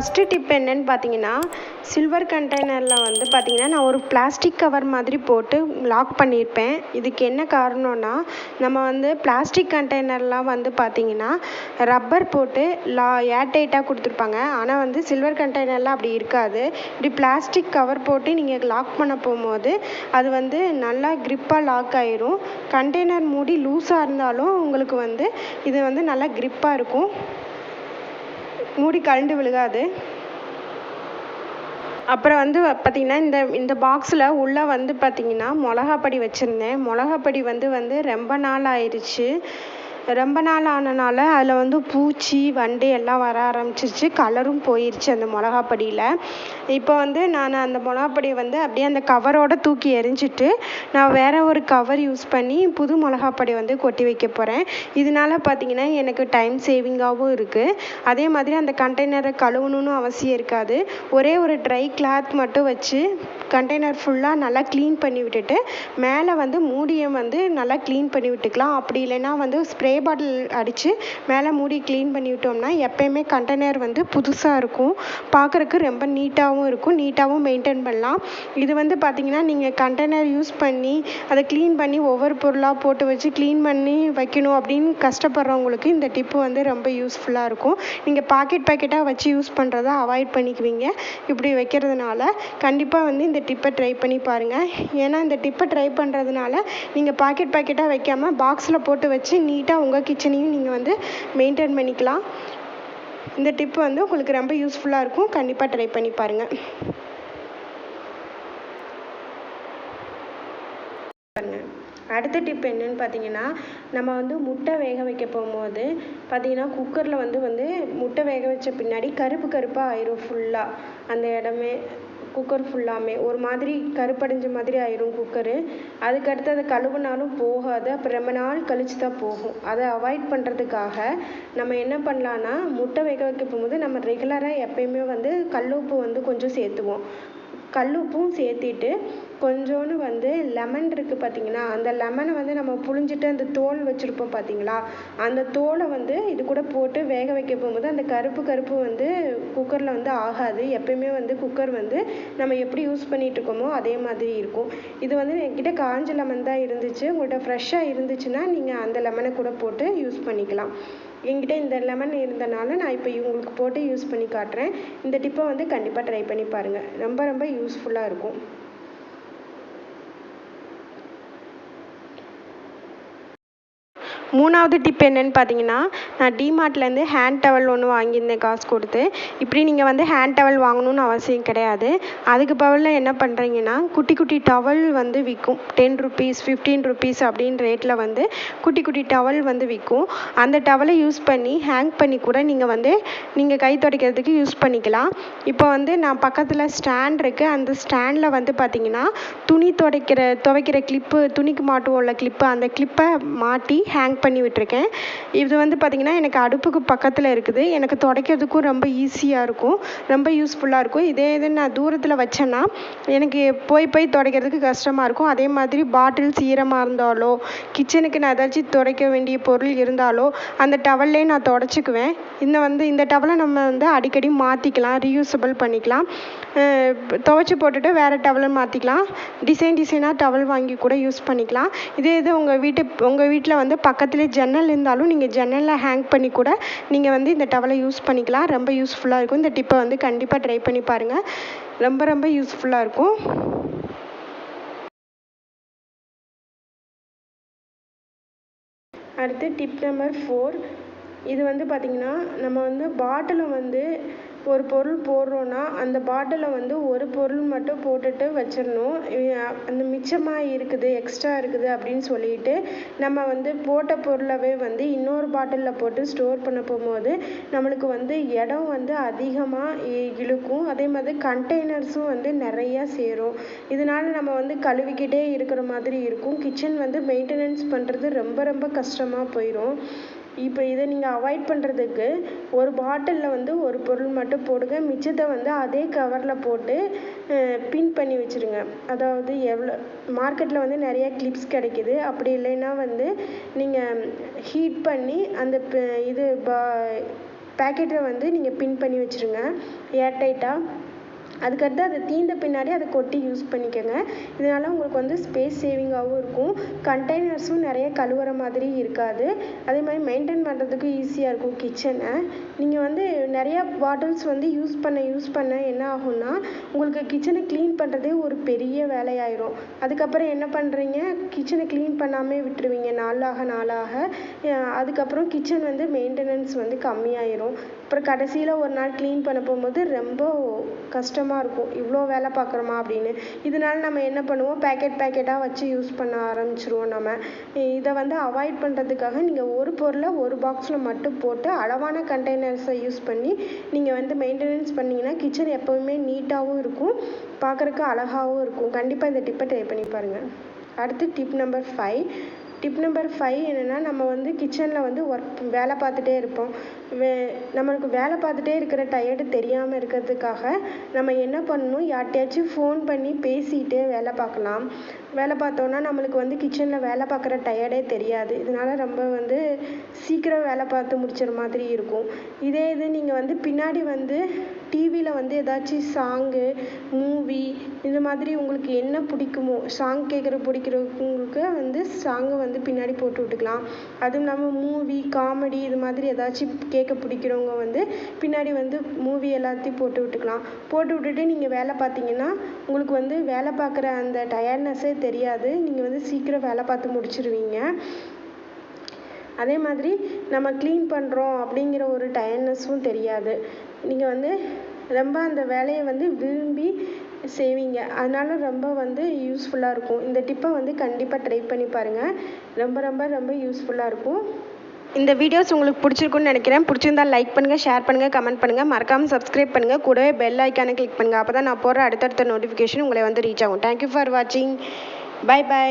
First tip என்னன்னு பார்த்தீங்கன்னா silver கண்டெய்னரில் வந்து பார்த்தீங்கன்னா நான் ஒரு பிளாஸ்டிக் கவர் மாதிரி போட்டு லாக் பண்ணியிருப்பேன். இதுக்கு என்ன காரணம்னா நம்ம வந்து பிளாஸ்டிக் கண்டெய்னர்லாம் வந்து பார்த்தீங்கன்னா ரப்பர் போட்டு லா ஏர்டைட்டாக கொடுத்துருப்பாங்க. ஆனால் வந்து சில்வர் கண்டெய்னரில் அப்படி இருக்காது. இப்படி பிளாஸ்டிக் கவர் போட்டு நீங்கள் லாக் பண்ண போகும்போது அது வந்து நல்லா க்ரிப்பாக லாக் ஆயிரும். கண்டெய்னர் மூடி லூஸாக இருந்தாலும் உங்களுக்கு வந்து இது வந்து நல்லா க்ரிப்பாக இருக்கும். மூடி கழண்டு விழுகாது. அப்புறம் வந்து பார்த்திங்கன்னா இந்த இந்த பாக்ஸில் உள்ளே வந்து பார்த்திங்கன்னா மிளகாப்பொடி வச்சுருந்தேன். மிளகாப்பொடி வந்து வந்து ரொம்ப நாள் ஆயிடுச்சு ரொம்ப நாள் ஆனனால அதில் வந்து பூச்சி வண்டு எல்லாம் வர ஆரம்பிச்சிருச்சு. கலரும் போயிருச்சு அந்த மிளகாப்பொடியில். இப்போ வந்து நான் அந்த மிளகாப்பொடியை வந்து அப்படியே அந்த கவரோட தூக்கி எரிஞ்சிட்டு நான் வேற ஒரு கவர் யூஸ் பண்ணி புது மிளகாப்பொடி வந்து கொட்டி வைக்க போகிறேன் இதனால பார்த்தீங்கன்னா எனக்கு டைம் சேவிங்காகவும் இருக்குது அதே மாதிரி அந்த கண்டெய்னரை கழுவணும்னு அவசியம் இருக்காது. ஒரே ஒரு ட்ரை கிளாத் மட்டும் வச்சு கண்டெய்னர் ஃபுல்லாக நல்லா க்ளீன் பண்ணி விட்டுட்டு மேலே வந்து மூடியை வந்து நல்லா க்ளீன் பண்ணி விட்டுக்கலாம். அப்படி இல்லைன்னா வந்து ஸ்ப்ரே பாட்டில் அடித்து மேலே மூடி க்ளீன் பண்ணி விட்டோம்னா எப்பயுமே கண்டெய்னர் வந்து புதுசாக இருக்கும். பார்க்குறக்கு ரொம்ப நீட்டாகவும் இருக்கும். நீட்டாகவும் மெயின்டைன் பண்ணலாம். இது வந்து பார்த்தீங்கன்னா நீங்கள் கண்டெய்னர் யூஸ் பண்ணி அதை க்ளீன் பண்ணி ஒவ்வொரு பொருளாக போட்டு வச்சு க்ளீன் பண்ணி வைக்கணும் அப்படின்னு கஷ்டப்படுறவங்களுக்கு இந்த டிப்பு வந்து ரொம்ப யூஸ்ஃபுல்லாக இருக்கும். நீங்கள் பாக்கெட் பாக்கெட்டாக வச்சு யூஸ் பண்ணுறத அவாய்ட் பண்ணிக்குவீங்க. இப்படி வைக்கிறதுனால கண்டிப்பாக வந்து இந்த டிப்பை ட்ரை பண்ணி பாருங்கள் ஏன்னா இந்த டிப்பை ட்ரை பண்ணுறதுனால நீங்கள் பாக்கெட் பாக்கெட்டாக வைக்காமல் பாக்ஸில் போட்டு வச்சு நீட்டாக உங்கள் கிச்சனையும் நீங்கள் வந்து மெயின்டைன் பண்ணிக்கலாம். இந்த டிப்பு வந்து உங்களுக்கு ரொம்ப யூஸ்ஃபுல்லாக இருக்கும். கண்டிப்பாக ட்ரை பண்ணி பாருங்கள் அடுத்த டிப் என்னன்னு பார்த்தீங்கன்னா நம்ம வந்து முட்டை வேக வைக்க போகும்போது பார்த்தீங்கன்னா குக்கரில் வந்து வந்து முட்டை வேக வச்ச பின்னாடி கருப்பு கருப்பாக ஆயிரும் ஃபுல்லாக அந்த இடமே குக்கர் ஃபுல்லாமே ஒரு மாதிரி கருப்படைஞ்ச மாதிரி ஆயிரும் குக்கரு அதுக்கடுத்து அதை கழுவுனாலும் போகாது. அப்புறம் ரொம்ப நாள் கழிச்சு தான் போகும். அதை அவாய்ட் பண்ணுறதுக்காக நம்ம என்ன பண்ணலான்னா முட்டை வேக வைக்க போகும்போது நம்ம ரெகுலராக எப்பயுமே வந்து கல் உப்பு வந்து கொஞ்சம் சேர்த்துவோம். கல் உப்பும் சேர்த்திட்டு கொஞ்சோண்டு வந்து லெமன் இருக்குது பார்த்தீங்கன்னா அந்த லெமனை வந்து நம்ம புழிஞ்சிட்டு அந்த தோல் வச்சுருப்போம் பார்த்தீங்களா அந்த தோலை வந்து இது கூட போட்டு வேக வைக்க போகும்போது அந்த கருப்பு கருப்பு வந்து குக்கரில் வந்து ஆகாது. எப்பயுமே வந்து குக்கர் வந்து நம்ம எப்படி யூஸ் பண்ணிகிட்டு இருக்கோமோ அதே மாதிரி இருக்கும். இது வந்து என்கிட்ட காஞ்ச லெமன் தான் இருந்துச்சு. உங்கள்கிட்ட ஃப்ரெஷ்ஷாக இருந்துச்சுன்னா நீங்கள் அந்த லெமனை கூட போட்டு யூஸ் பண்ணிக்கலாம். என்கிட்ட இந்த லெமன் இருந்தனால நான் இப்போ இவங்களுக்கு போட்டு யூஸ் பண்ணி காட்டுறேன். இந்த டிப்பை வந்து கண்டிப்பாக ட்ரை பண்ணி பாருங்கள் ரொம்ப ரொம்ப யூஸ்ஃபுல்லாக இருக்கும். மூணாவது டிப் என்னென்னு பார்த்தீங்கன்னா நான் டிமார்ட்லேருந்து ஹேண்ட் டவல் ஒன்று வாங்கியிருந்தேன் காசு கொடுத்து. இப்படி நீங்கள் வந்து ஹேண்ட் டவல் வாங்கணும்னு அவசியம் கிடையாது. அதுக்கு பதிலாக என்ன பண்ணுறீங்கன்னா குட்டி குட்டி டவல் வந்து விற்கும் டென் ருபீஸ் ஃபிஃப்டீன் ருபீஸ் அப்படின்னு ரேட்டில் வந்து குட்டி குட்டி டவல் வந்து விற்கும் அந்த டவலை யூஸ் பண்ணி ஹேங் பண்ணி கூட நீங்கள் வந்து நீங்கள் கை துடைக்கிறதுக்கு யூஸ் பண்ணிக்கலாம். இப்போ வந்து நான் பக்கத்தில் ஸ்டாண்ட் இருக்குது அந்த ஸ்டாண்டில் வந்து பார்த்தீங்கன்னா துணி துடைக்கிற துவைக்கிற கிளிப்பு துணிக்கு மாட்டுவோம்ல கிளிப்பு அந்த கிளிப்பை மாட்டி ஹேங் பண்ணி விட்டுருக்கேன். இது வந்து பார்த்திங்கன்னா எனக்கு அடுப்புக்கு பக்கத்தில் இருக்குது. எனக்கு துடைக்கிறதுக்கும் ரொம்ப ஈஸியாக இருக்கும். ரொம்ப யூஸ்ஃபுல்லாக இருக்கும். இதே இது நான் தூரத்தில் வச்சேன்னா எனக்கு போய் போய் துடைக்கிறதுக்கு கஷ்டமாக இருக்கும். அதே மாதிரி பாட்டில்ஸ் ஈரமாக இருந்தாலோ கிச்சனுக்கு நான் ஏதாச்சும் துடைக்க வேண்டிய பொருள் இருந்தாலோ அந்த டவல்லே நான் துடைச்சிக்குவேன். இந்த வந்து இந்த டவலை நம்ம வந்து அடிக்கடி மாற்றிக்கலாம் ரீயூசபிள் பண்ணிக்கலாம். துவைச்சி போட்டுட்டு வேறு டவலை மாற்றிக்கலாம் டிசைன் டிசைனாக டவல் வாங்கி கூட யூஸ் பண்ணிக்கலாம். இதே இது உங்கள் வீட்டு உங்கள் வீட்டில் வந்து பக்கத்துலேயே ஜன்னல் இருந்தாலும் நீங்கள் ஜன்னலில் ஹேங் பண்ணி கூட நீங்கள் வந்து இந்த டவலை யூஸ் பண்ணிக்கலாம். ரொம்ப யூஸ்ஃபுல்லாக இருக்கும். இந்த டிப்பை வந்து கண்டிப்பாக ட்ரை பண்ணி பாருங்கள் ரொம்ப ரொம்ப யூஸ்ஃபுல்லாக இருக்கும். அடுத்து டிப் நம்பர் ஃபோர் இது வந்து பார்த்திங்கன்னா நம்ம வந்து பாட்டிலை வந்து ஒரு பொருள் போடுறோன்னா அந்த பாட்டிலில் வந்து ஒரு பொருள் மட்டும் போட்டுட்டு வச்சிடணும். அந்த மிச்சமாக இருக்குது எக்ஸ்ட்ரா இருக்குது அப்படின்னு சொல்லிட்டு நம்ம வந்து போட்ட பொருளவே வந்து இன்னொரு பாட்டிலில் போட்டு ஸ்டோர் பண்ண போகும்போது நம்மளுக்கு வந்து இடம் வந்து அதிகமாக இழுக்கும். அதே மாதிரி கண்டெய்னர்ஸும் வந்து நிறையா சேரும். இதனால் நம்ம வந்து கழுவிக்கிட்டே இருக்கிற மாதிரி இருக்கும். கிச்சன் வந்து மெயின்டெனன்ஸ் பண்ணுறது ரொம்ப ரொம்ப கஷ்டமாக போயிடும் இப்போ இதை நீங்கள் அவாய்ட் பண்ணுறதுக்கு ஒரு பாட்டிலில் வந்து ஒரு பொருள் மட்டும் போடுங்க. மிச்சத்தை வந்து அதே கவரில் போட்டு பின் பண்ணி வச்சுருங்க. அதாவது எவ்வளோ மார்க்கெட்டில் வந்து நிறைய கிளிப்ஸ் கிடைக்கிது. அப்படி இல்லைன்னா வந்து நீங்கள் ஹீட் பண்ணி அந்த இது பா பேக்கெட்டை வந்து நீங்கள் பின் பண்ணி வச்சுருங்க. ஏர்டைட்டாக அதுக்கடுத்து அது தீர்ந்த பின்னாடி அதை கொட்டி யூஸ் பண்ணிக்கோங்க. இதனால் உங்களுக்கு வந்து ஸ்பேஸ் சேவிங்காகவும் இருக்கும். கண்டெய்னர்ஸும் நிறைய கழுவுற மாதிரி இருக்காது. அதே மாதிரி மெயின்டைன் பண்ணுறதுக்கு ஈஸியாக இருக்கும் கிச்சனை நீங்கள் வந்து நிறையா பாட்டில்ஸ் வந்து யூஸ் பண்ண யூஸ் பண்ண என்ன ஆகும்னா உங்களுக்கு கிச்சனை க்ளீன் பண்ணுறதே ஒரு பெரிய வேலையாயிரும். அதுக்கப்புறம் என்ன பண்ணுறீங்க கிச்சனை க்ளீன் பண்ணாமே விட்டுருவீங்க நாளாக நாளாக. அதுக்கப்புறம் கிச்சன் வந்து மெயின்டெனன்ஸ் வந்து கம்மியாயிரும். அப்புறம் கடைசியில் ஒரு நாள் க்ளீன் பண்ண போகும்போது ரொம்ப கஷ்டமாக இருக்கும். இவ்வளோ வேலை பார்க்குறோமா அப்படின்னு. இதனால நம்ம என்ன பண்ணுவோம்? பேக்கெட் பேக்கெட்டாக வச்சு யூஸ் பண்ண ஆரம்பிச்சிருவோம் நம்ம. இதை வந்து அவாய்ட் பண்ணுறதுக்காக நீங்கள் ஒரு பொருளை ஒரு பாக்ஸில் மட்டும் போட்டு அளவான கண்டெய்னர்ஸை யூஸ் பண்ணி நீங்கள் வந்து மெயின்டெனன்ஸ் பண்ணிங்கன்னா கிச்சன் எப்போவுமே நீட்டாகவும் இருக்கும். பார்க்குறக்கு அழகாகவும் இருக்கும். கண்டிப்பாக இந்த டிப்பை ட்ரை பண்ணி பாருங்கள் அடுத்து tip number five tip number five என்னென்னா நம்ம வந்து கிச்சனில் வந்து ஒர்க் வேலை பார்த்துட்டே இருப்போம். வே நம்மளுக்கு வேலை பார்த்துட்டே இருக்கிற டயர்டு தெரியாமல் இருக்கிறதுக்காக நம்ம என்ன பண்ணணும்? யார்கிட்டயாச்சும் ஃபோன் பண்ணி பேசிகிட்டே வேலை பார்க்கலாம். வேலை பார்த்தோன்னா நம்மளுக்கு வந்து கிச்சனில் வேலை பார்க்குற டயர்டே தெரியாது. இதனால ரொம்ப வந்து சீக்கிரம் வேலை பார்த்து முடிச்சிற மாதிரி இருக்கும். இதே இது நீங்கள் வந்து பின்னாடி வந்து டிவியில் வந்து ஏதாச்சும் சாங்கு மூவி இந்த மாதிரி உங்களுக்கு என்ன பிடிக்குமோ சாங் கேட்குற பிடிக்கிறவங்களுக்கு வந்து சாங்கை வந்து பின்னாடி போட்டு விட்டுக்கலாம். அதுவும் இல்லாமல் மூவி காமெடி இது மாதிரி ஏதாச்சும் கேட்க பிடிக்கிறவங்க வந்து பின்னாடி வந்து மூவி எல்லாத்தையும் போட்டு விட்டுக்கலாம். போட்டு விட்டுட்டு நீங்கள் வேலை பார்த்தீங்கன்னா உங்களுக்கு வந்து வேலை பார்க்குற அந்த டயர்ட்னஸ்ஸே தெரியாது. நீங்கள் வந்து சீக்கிரம் வேலை பார்த்து முடிச்சிருவீங்க. அதே மாதிரி நம்ம க்ளீன் பண்ணுறோம் அப்படிங்கிற ஒரு டயர்ட்னஸும் தெரியாது. நீங்கள் வந்து ரொம்ப அந்த வேலையை வந்து விரும்பி செய்வீங்க. அதனால ரொம்ப வந்து யூஸ்ஃபுல்லாக இருக்கும். இந்த டிப்பை வந்து கண்டிப்பாக ட்ரை பண்ணி பாருங்கள் ரொம்ப ரொம்ப ரொம்ப யூஸ்ஃபுல்லாக இருக்கும். இந்த வீடியோஸ் உங்களுக்கு பிடிச்சிருக்குன்னு நினைக்கிறேன். பிடிச்சிருந்தா லைக் பண்ணுங்கள் ஷேர் பண்ணுங்கள் கமெண்ட் பண்ணுங்கள் மறக்காமல் சப்ஸ்கிரைப் பண்ணுங்கள் கூடவே பெல் ஐக்கானை கிளிக் பண்ணுங்கள் அப்போ தான் நான் போடுற அடுத்தடுத்த நோட்டிஃபிகேஷன் உங்களை வந்து ரீச் ஆகும். தேங்க்யூ ஃபார் வாட்சிங் பை பை